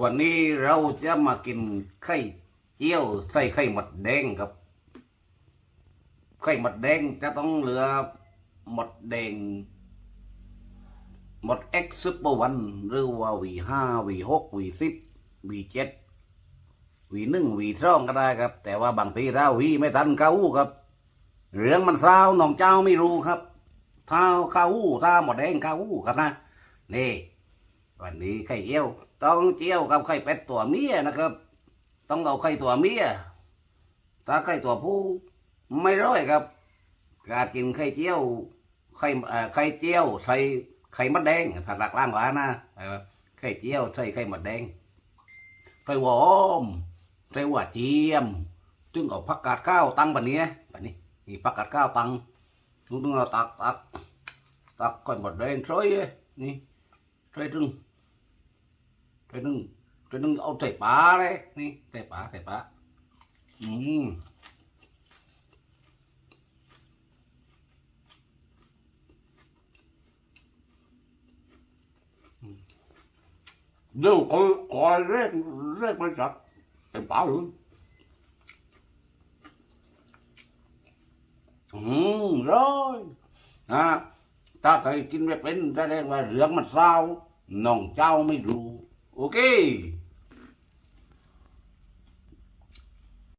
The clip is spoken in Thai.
วันนี้เราจะมากินไข่เจียวใส่ไข่หมดแดงครับ ไข่หมดแดงจะต้องเหลือหมดแดงหมดเอ็กซ์ซุปเปอร์วันหรือว่าวีห้าวีหกวีสิบวีเจ็ดวีหนึ่งวีสองก็ได้ครับ แต่ว่าบางทีเราวีไม่ทันเขาหูครับ เรื่องมันเศร้าหนองเจ้าไม่รู้ครับถ้าเขาหูถ้าหมดแดงเขาหูครับนะนี่ วันนี้ไข่เจียวต้องเจียวกับไข่เป็ดตัวเมียนะครับ ต้องเอาไข่ตัวเมียถ้าไข่ตัวผู้ไม่ร้อยครับ การกินไข่เจียวไข่ไข่เจียวใส่ไข่มดแดงผัดหลักล่างหวานนะไข่เจียวใส่ไข่มดแดงไข่หวอมใส่หัวเจียมจึงเอาผักกาดข้าวตั้งแบบนี้แบบนี้นี่ผักกาดข้าวตั้งจึงต้องเอาตักตักตักไข่มดแดงใส่นี่ trời rừng trời rừng trời rừng ông tẩy bá đấy. Nè tẩy bá tẩy bá. Ừm. Đều có có rất rất quan trọng tẩy bá luôn. Ừm, rồi. À ta thấy kinh mẹ bên ta đây là rửa mặt sao? น้องเจ้าไม่รู้ โอเค